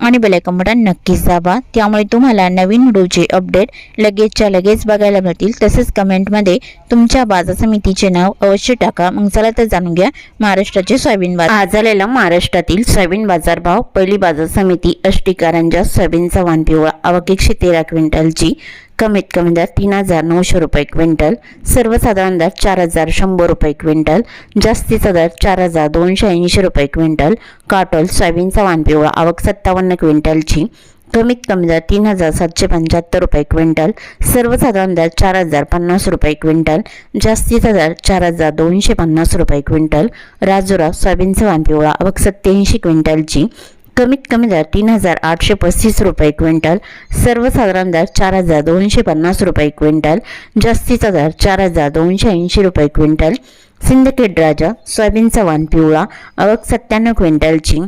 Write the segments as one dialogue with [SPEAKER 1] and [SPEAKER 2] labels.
[SPEAKER 1] आणि bell icon button नक्कीच दाबा. त्यामुळे तुम्हाला नवीन व्हिडिओचे अपडेट लगेचच्या लगेच बघायला मिळतील. तसेच कमेंटमध्ये तुमच्या बाजार समितीचे नाव अवश्य टाका. मग चला तर जाणून घ्या महाराष्ट्राचे सोयाबीन बाजार. आज झालेला महाराष्ट्रातील सोयाबीन बाजारभाव पहिली बाजार समिती अष्टीकारंजा सोयाबीनचा वाण पिवळा. आवक एकशे तेरा क्विंटलची. कमीत कमी दर तीन हजार नऊशे रुपये क्विंटल सर्वसाधारण दर चार हजार शंभर रुपये क्विंटल जास्तीचा दर चार हजार दोनशे ऐंशी रुपये क्विंटल काटोल सोयाबीनचा वाण पिवळा आवक सत्तावन्न क्विंटलची कमीत कमी दर तीन हजार सातशे पंच्याहत्तर रुपये क्विंटल सर्वसाधारण दर चार हजार पन्नास रुपये क्विंटल जास्तीचा दर चार हजार दोनशे पन्नास रुपये क्विंटल राजुरा सोयाबीनचा वाण पिवळा आवक सत्याऐंशी क्विंटलची कमीत कमी दर तीन हजार आठशे पस्तीस रुपये क्विंटल सर्वसाधारण दर चार हजार दोनशे पन्नास रुपये क्विंटल जास्तीचा दर चार हजार दोनशे ऐंशी रुपये क्विंटल सिंदखेड राजा सोयाबीनचा वाण पिवळा अवक सत्त्याण्णव क्विंटलची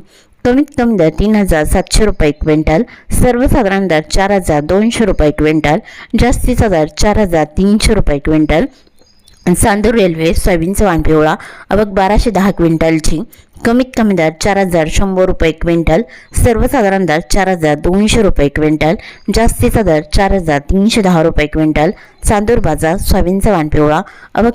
[SPEAKER 1] कमीत कमी दर तीन हजार सातशे रुपये क्विंटल सर्वसाधारण दर चार हजार दोनशे रुपये क्विंटल जास्तीचा दर चार हजार तीनशे रुपये क्विंटल चांदूर रेल्वे सोयाबीनचा वाण पिवळा बाराशे दहा क्विंटलची. कमीत कमी दर चार हजार शंभर रुपये क्विंटल. सर्वसाधारण दर चार हजार दोनशे रुपये क्विंटल. जास्तीचा दर चार हजार तीनशे दहा रुपये क्विंटल. चांदूर बाजार सोयाबीनचा वाण पिवळा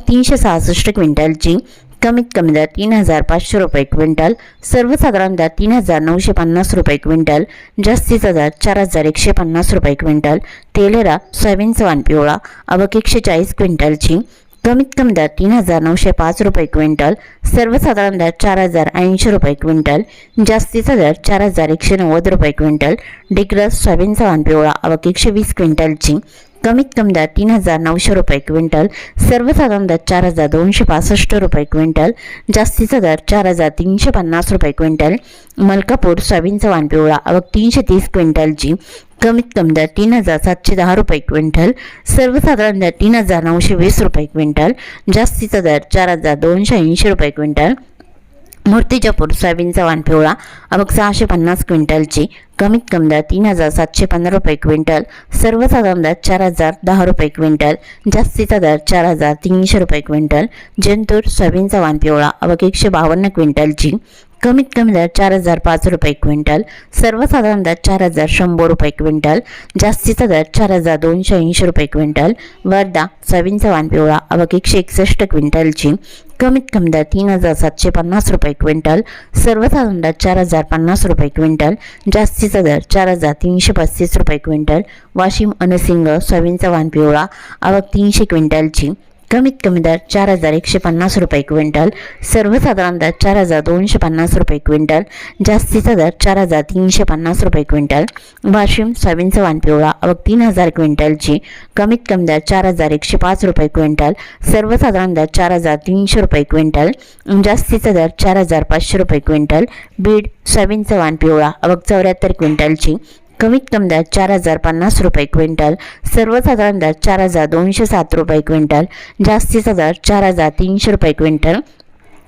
[SPEAKER 1] तीनशे सहासष्ट क्विंटलची. कमीत कमी दर तीन हजार पाचशे रुपये क्विंटल. सर्वसाधारण दर तीन हजार नऊशे पन्नास रुपये क्विंटल. जास्तीचा दर चार हजार एकशे पन्नास रुपये क्विंटल. तेलेरा सोयाबीनचा वाण पिवळा एकशे चाळीस क्विंटलची. कमीत कमी दर तीन हजार नऊशे पाच रुपये क्विंटल सर्वसाधारण दर चार हजार ऐंशी रुपये क्विंटल जास्तीचा दर चार हजार एकशे नव्वद रुपये क्विंटल डिग्रस सोयाबीनचा वाण पिवळा आवक एकशे वीस क्विंटलची कमीत कमी दर तीन हजार नऊशे रुपये क्विंटल सर्वसाधारण दर चार हजार दोनशे पासष्ट रुपये क्विंटल जास्तीचा दर चार हजार तीनशे पन्नास रुपये क्विंटल मलकापूर सोयाबीनचा वाण पिवळा आवक तीनशे तीस क्विंटलची कमीत कमी दर तीन हजार सातशे दहा रुपये क्विंटल सर्वसाधारण दर तीन हजार नऊशे वीस रुपये क्विंटल जास्तीचा दर चार हजार दोनशे ऐंशी रुपये क्विंटल मूर्तिजापूर सोयाबीनचा वाण पिवळा सहाशे पन्नास क्विंटलची कमीत कमी दर तीन हजार सातशे पंधरा रुपये क्विंटल सर्वसाधारण दर चार हजार दहा रुपये क्विंटल जास्तीचा दर चार हजार तीनशे रुपये क्विंटल जंतूर सोयाबीनचा वाण पिवळा एकशे बावन्न क्विंटलची कमीत कमी दर चार हजार पाच रुपये क्विंटल सर्वसाधारण दर चार हजार शंभर रुपये क्विंटल जास्तीचा दर चार हजार दोनशे ऐंशी रुपये क्विंटल वर्धा सोयाबीनचा वाण पिवळा आवक एकशे एकसष्ट क्विंटलची कमीत कमी दर तीन हजार सातशे पन्नास रुपये क्विंटल सर्वसाधारण दर चार हजार पन्नास रुपये क्विंटल जास्तीचा दर चार हजार तीनशे पस्तीस रुपये क्विंटल वाशिम अनसिंग सोयाबीनचा वाण पिवळा आवक तीनशे क्विंटलची कमीत कमी दर चार हजार एकशे पन्नास रुपये क्विंटल सर्वसाधारण दर चार हजार दोनशे पन्नास रुपये क्विंटल जास्तीचा दर चार हजार तीनशे पन्नास रुपये क्विंटल वाशिम सोयाबीनचा वानपिवळा पिवळा तीन हजार क्विंटलची कमीत कमी दर चार हजार एकशे पाच रुपये क्विंटल सर्वसाधारण दर चार हजार तीनशे रुपये क्विंटल जास्तीचा दर चार हजार पाचशे रुपये क्विंटल बीड सोयाबीनचा वानपिवळा पिवळा चौऱ्याहत्तर क्विंटलची कमीत कमी दर चार हजार पन्नास रुपये क्विंटल. सर्वसाधारण दर चार हजार दोनशे सात रुपये क्विंटल. जास्तीचा दर चार हजार तीनशे रुपये क्विंटल.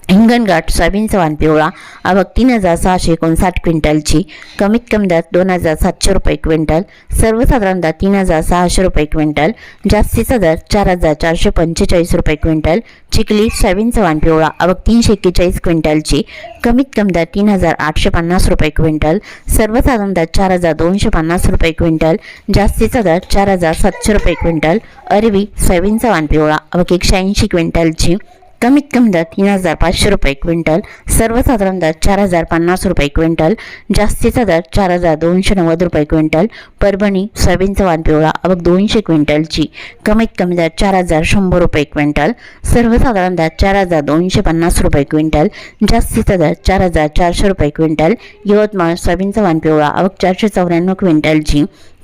[SPEAKER 1] हिंगणघाट सोयाबीनचा वाण पिवळा आवक तीन हजार सहाशे एकोणसाठ क्विंटलची. कमीत कमी दर दोन हजार सातशे रुपये क्विंटल. सर्वसाधारण दर तीन हजार सहाशे रुपये क्विंटल. जास्तीचा दर चार हजार चारशे पंचेचाळीस रुपये क्विंटल. चिखली सोयाबीनचा वाण पिवळा आवक तीनशे एक्केचाळीस क्विंटलची. कमीत कमी दर तीन हजार आठशे पन्नास रुपये क्विंटल. सर्वसाधारण दर चार हजार दोनशे पन्नास रुपये क्विंटल. जास्तीचा दर चार हजार सातशे रुपये क्विंटल. अरवी सोयाबीनचा वाण पिवळा आवक एकशे ऐंशी क्विंटलची. कमीत कमी दर तीन हजार पाचशे रुपये क्विंटल सर्वसाधारण दर चार हजार पन्नास रुपये क्विंटल जास्तीचा दर चार हजार दोनशे नव्वद रुपये क्विंटल परभणी सोयाबीनचा वाण पिवळा आवक दोनशे क्विंटलची कमीत कमी दर चार हजार शंभर रुपये क्विंटल सर्वसाधारण दर चार हजार दोनशे पन्नास रुपये क्विंटल जास्तीचा दर चार हजार चारशे रुपये क्विंटल यवतमाळ सोयाबीनचा वाण पिवळा आवक चारशे चौऱ्याण्णव क्विंटलची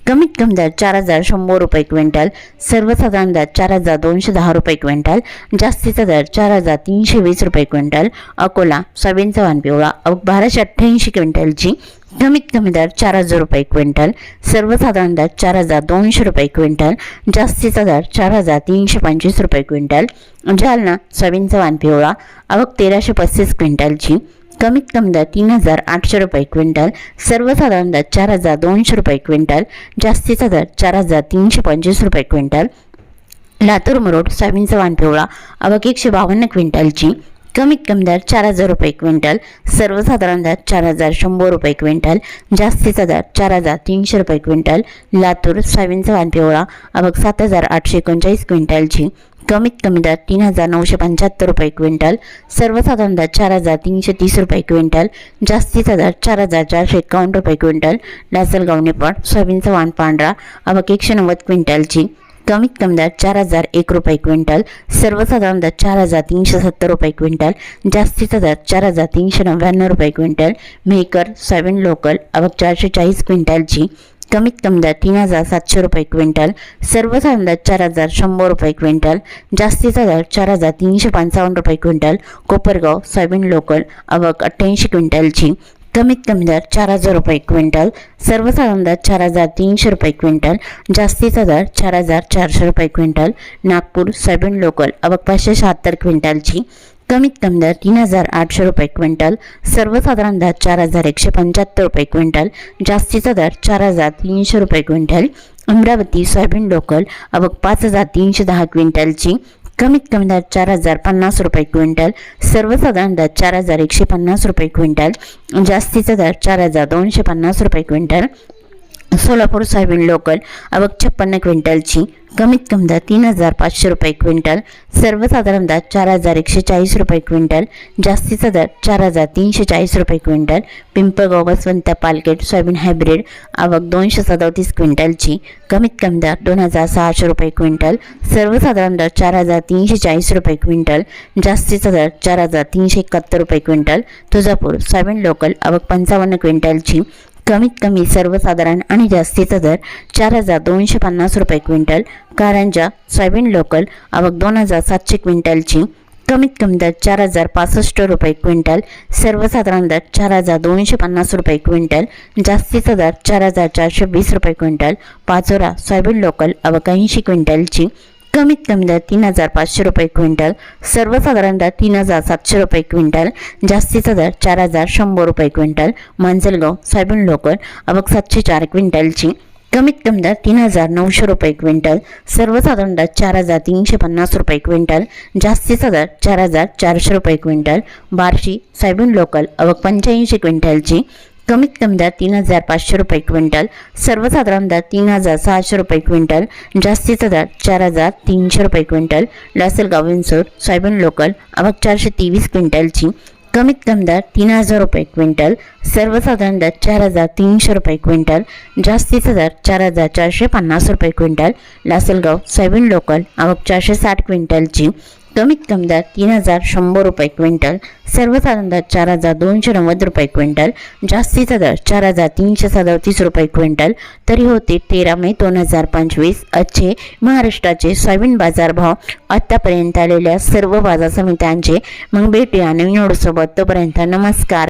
[SPEAKER 1] कमीत कमी दर चार हजार शंभर रुपये क्विंटल सर्वसाधारण दर चार हजार दोनशे दहा रुपये क्विंटल जास्तीचा दर चार हजार तीनशे वीस रुपये क्विंटल अकोला सोयाबीनचा वाण पिवळा बाराशे अठ्ठ्याऐंशी क्विंटलची कमीत कमी दर चार हजार रुपये क्विंटल सर्वसाधारण दर चार हजार दोनशे रुपये क्विंटल जास्तीचा दर चार हजार तीनशे पंचवीस रुपये क्विंटल जालना सोयाबीनचा वाण पिवळा अवघ तेराशे पस्तीस क्विंटलची कमीत कमी दर तीन हजार आठशे रुपये क्विंटल सर्वसाधारण दर चार हजार दोनशे रुपये क्विंटल जास्तीचा दर चार हजार तीनशे पंचवीस रुपये क्विंटल. लातूर मुरोड सोयाबीनचा वाण पिवळा अवघ एकशे बावन्न क्विंटलची. कमीत कमी दर चार हजार रुपये क्विंटल सर्वसाधारण दर चार हजार शंभर रुपये क्विंटल जास्तीचा दर चार हजार तीनशे रुपये क्विंटल लातूर सोयाबीनचा वाण पिवळा अवघ सात हजार आठशे एकोणचाळीस क्विंटलची. कमीत कमी दर तीन हजार नऊशे पंच्याहत्तर रुपये क्विंटल सर्वसाधारण दर चार हजार तीनशे तीस रुपये क्विंटल जास्तीचा दर चार हजार चारशे एकावन्न रुपये क्विंटल लासलगाव निपाट सोयाबीनचा वाण पांढरा अवघ एकशे नव्वद क्विंटलची. कमीत कमी दर चार हजार एक रुपये क्विंटल सर्वसाधारण दर चार हजार तीनशे सत्तर रुपये क्विंटल जास्तीचा दर चार हजार तीनशे नव्याण्णव रुपये क्विंटल मेकर सोयाबीन लोकल अवघ चारशे चाळीस क्विंटलची कमीत कमी दर तीन हजार सातशे रुपये क्विंटल सर्वसाधारण दर चार हजार शंभर रुपये क्विंटल जास्तीचा दर चार हजार तीनशे पंचावन्न रुपये क्विंटल कोपरगाव सोयाबीन लोकल अवघ अठ्ठ्याऐंशी क्विंटलची कमीत कमी दर चार हजार रुपये क्विंटल सर्वसाधारण दर चार हजार तीनशे रुपये क्विंटल जास्तीचा दर चार हजार चारशे रुपये क्विंटल नागपूर सोयाबीन लोकल अवक पाचशे शहात्तर क्विंटलची कमीत कमी दर तीन हजार आठशे रुपये क्विंटल सर्वसाधारण दर चार हजार एकशे पंच्याहत्तर रुपये क्विंटल जास्तीचा दर चार हजार तीनशे रुपये क्विंटल अमरावती सोयाबीन लोकल अवघ पाच हजार तीनशे दहा क्विंटलची कमीत कमी दर चार हजार पन्नास रुपये क्विंटल सर्वसाधारण दर चार हजार एकशे पन्नास रुपये क्विंटल जास्तीचा दर चार हजार दोनशे पन्नास रुपये क्विंटल सोलापूर सोयाबीन लोकल अवघ छप्पन्न क्विंटलची कमीत कमी दर तीन हजार पाचशे रुपये क्विंटल सर्वसाधारण दर चार हजार एकशे चाळीस रुपये क्विंटल जास्तीचा दर चार हजार तीनशे चाळीस रुपये क्विंटल पिंपळगाव वसवंत पालकेट सोयाबीन हायब्रिड आवक दोनशे सदोतीस क्विंटलची कमीत कमी दर दोन हजार सहाशे रुपये क्विंटल सर्वसाधारण दर चार हजार तीनशे चाळीस रुपये क्विंटल जास्तीचा दर चार हजार तीनशे एकाहत्तर रुपये क्विंटल तुळजापूर सोयाबीन लोकल आवक पंचावन्न क्विंटलची कमीत कमी सर्वसाधारण आणि जास्तीचा दर चार हजार दोनशे पन्नास रुपये क्विंटल. कारंजा सोयाबीन लोकल आवक दोन हजार सातशे क्विंटलची. कमीत कमी दर चार हजार पासष्ट रुपये क्विंटल. सर्वसाधारण दर चार हजार दोनशे पन्नास रुपये क्विंटल. जास्तीचा दर चार हजार चारशे वीस रुपये क्विंटल. पाचोरा सोयाबीन लोकल आवक ऐंशी क्विंटलची. कमीत कमी दर तीन हजार पाचशे रुपये क्विंटल सर्वसाधारण दर तीन हजार सातशे रुपये क्विंटल जास्तीचा दर चार हजार शंभर रुपये क्विंटल मांजलगाव सायबन लोकल अबक सातशे चार क्विंटलची. कमीत कमी दर तीन हजार नऊशे रुपये क्विंटल सर्वसाधारण दर चार हजार तीनशे पन्नास रुपये क्विंटल जास्तीचा दर चार हजार चारशे रुपये क्विंटल बार्शी सोयाबीन लोकल अवक पंच्याऐंशी क्विंटलची. कमीत कमी दर तीन हजार पाचशे रुपये क्विंटल सर्वसाधारण दर तीन हजार सहाशे रुपये क्विंटल जास्तीचा दर चार हजार तीनशे रुपये quintal Lasalgaon Vinchur soybean local अवघ चारशे तेवीस क्विंटलची कमीत कमी दर तीन हजार रुपये क्विंटल सर्वसाधारण दर चार हजार तीनशे रुपये क्विंटल जास्तीचा दर चार हजार चारशे पन्नास रुपये क्विंटल लासलगाव सोयाबीन लोकल अवघ चारशे साठ क्विंटलची कमीत कमी दर तीन हजार शंभर रुपये क्विंटल. सर्वसाधारण दर चार हजार दोनशे नव्वद रुपये क्विंटल. जास्तीचा दर चार हजार तीनशे सदतीस रुपये क्विंटल. तरी होते तेरा मे दोन हजार पंचवीस. आजचे महाराष्ट्राचे सोयाबीन बाजारभाव आत्तापर्यंत आलेल्या सर्व बाजार समित्यांचे. मग भेटूया नवीन सोबत तोपर्यंत नमस्कार.